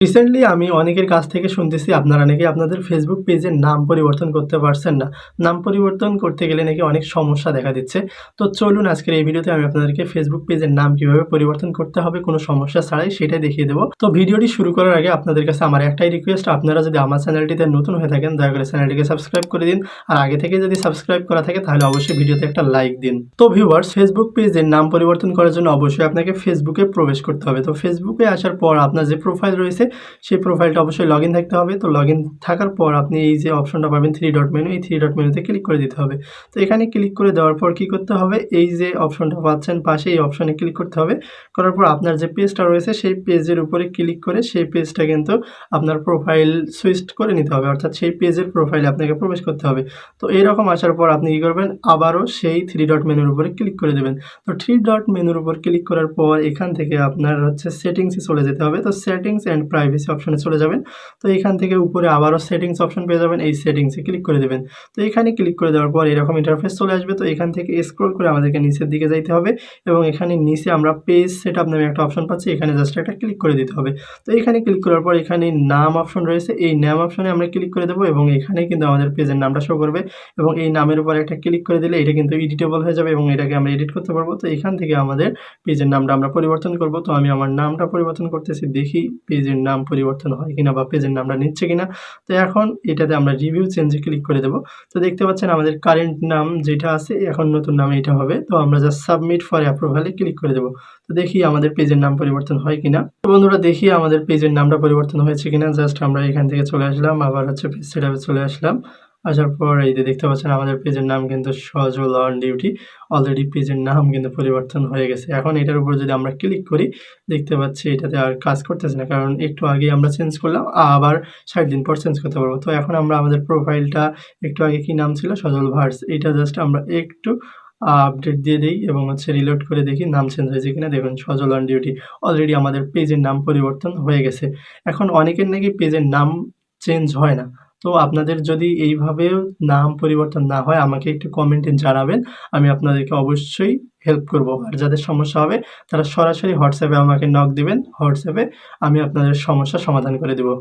Recently আমি অনেকের কাছ থেকে শুনতেছি, আপনারা নাকি আপনাদের ফেসবুক পেজের নাম পরিবর্তন করতে পারছেন না। নাম পরিবর্তন করতে গেলে নাকি অনেক সমস্যা দেখা দিচ্ছে। তো চলুন আজকের এই ভিডিওতে আমি আপনাদেরকে ফেসবুক পেজের নাম কীভাবে পরিবর্তন করতে হবে, কোনো সমস্যা ছাড়াই সেটাই দেখিয়ে দেবো। তো ভিডিওটি শুরু করার আগে আপনাদের কাছে আমার একটাই রিকোয়েস্ট আপনারা যদি আমার চ্যানেলটিতে নতুন হয়ে থাকেন, দয়া করে চ্যানেলটিকে সাবস্ক্রাইব করে দিন। আর আগে থেকে যদি সাবস্ক্রাইব করা থাকে, তাহলে অবশ্যই ভিডিওতে একটা লাইক দিন। তো ভিউয়ার্স ফেসবুক পেজের নাম পরিবর্তন করার জন্য অবশ্যই আপনাকে ফেসবুকে প্রবেশ করতে হবে। তো ফেসবুকে আসার পর আপনার যে প্রোফাইল রয়েছে সেই প্রোফাইলটা অবশ্যই লগ থাকতে হবে। তো লগ থাকার পর আপনি এই যে অপশনটা পাবেন থ্রি ডট মেনু এই থ্রি ডট মেনুতে ক্লিক করে দিতে হবে। তো এখানে ক্লিক করে দেওয়ার পর কি করতে হবে? এই যে অপশনটা পাচ্ছেন পাশে এই অপশনে ক্লিক করতে হবে। করার পর আপনার যে পেজটা রয়েছে সেই পেজের উপরে ক্লিক করে সেই পেজটা কিন্তু আপনার প্রোফাইল সুইচ করে নিতে হবে। অর্থাৎ সেই পেজের প্রোফাইলে আপনাকে প্রবেশ করতে হবে। তো এইরকম আসার পর আপনি কী করবেন? আবারও সেই থ্রি ডট মেনুর উপরে ক্লিক করে দেবেন। তো থ্রি ডট মেনুর উপর ক্লিক করার পর এখান থেকে আপনার হচ্ছে সেটিংসে চলে যেতে হবে। তো সেটিংস অ্যান্ড প্রাইভেসি অপশনে চলে যাবেন। তো এখান থেকে উপরে আবারও সেটিংস অপশন পেয়ে যাবেন। এই সেটিংসে ক্লিক করে দেবেন। তো এখানে ক্লিক করে দেওয়ার পর এরকম ইন্টারফেস চলে আসবে। তো এখান থেকে স্ক্রল করে আমাদেরকে নিচের দিকে যাইতে হবে এবং এখানে নিচে আমরা পেজ সেট আপ নামে একটা অপশন পাচ্ছি। এখানে জাস্ট একটা ক্লিক করে দিতে হবে। তো এখানে ক্লিক করার পর এখানে নাম অপশন রয়েছে। এই নাম অপশনে আমরা ক্লিক করে দেবো এবং এখানে কিন্তু আমাদের পেজের নামটা শো করবে এবং এই নামের উপর একটা ক্লিক করে দিলে এটা কিন্তু এডিটেবল হয়ে যাবে এবং এটাকে আমরা এডিট করতে পারব। তো এখান থেকে আমাদের পেজের নামটা আমরা পরিবর্তন করব। তো আমি আমার নামটা পরিবর্তন করতেছি। দেখি পেজের নাম পরিবর্তন হয় কিনা বা পেজের নামটা নিচ্ছে কিনা। তো এখন এটাতে আমরা রিভিউ চেঞ্জে ক্লিক করে দেবো। তো দেখতে পাচ্ছেন আমাদের কারেন্ট নাম যেটা আছে, এখন নতুন নাম এটা হবে। তো আমরা জাস্ট সাবমিট ফর অ্যাপ্রুভালে ক্লিক করে দেবো। তো দেখি আমাদের পেজের নাম পরিবর্তন হয় কিনা। তো বন্ধুরা, দেখি আমাদের পেজের নামটা পরিবর্তন হয়েছে কিনা। জাস্ট আমরা এখান থেকে চলে আসলাম, আবার হচ্ছে পেজ সেটআপে চলে আসলাম। আসার পর এই যে দেখতে পাচ্ছেন আমাদের পেজের নাম কিন্তু সজল অন ডিউটি অলরেডি পেজের নাম কিন্তু পরিবর্তন হয়ে গেছে। এখন এটার উপর যদি আমরা ক্লিক করি, দেখতে পাচ্ছি এটাতে আর কাজ করতেছে না। কারণ একটু আগে আমরা চেঞ্জ করলাম, আবার ষাট দিন পর চেঞ্জ করতে পারব। তো এখন আমরা আমাদের প্রোফাইলটা একটু আগে কি নাম ছিল? সজল ভার্স এটা জাস্ট আমরা একটু আপডেট দিয়ে দিই এবং হচ্ছে রিলোড করে দেখি নাম চেঞ্জ হয়েছে কিনা। দেখুন, সজল অন ডিউটি অলরেডি আমাদের পেজের নাম পরিবর্তন হয়ে গেছে। এখন অনেকের নাকি পেজের নাম চেঞ্জ হয় না। তো আপনাদের যদি এইভাবে নাম পরিবর্তন না হয়, আমাকে একটু কমেন্টে জানাবেন। আমি আপনাদেরকে অবশ্যই হেল্প করব। আর যাদের সমস্যা হবে, তারা সরাসরি হোয়াটসঅ্যাপে আমাকে নক দিবেন। হোয়াটসঅ্যাপে আমি আপনাদের সমস্যা সমাধান করে দেবো।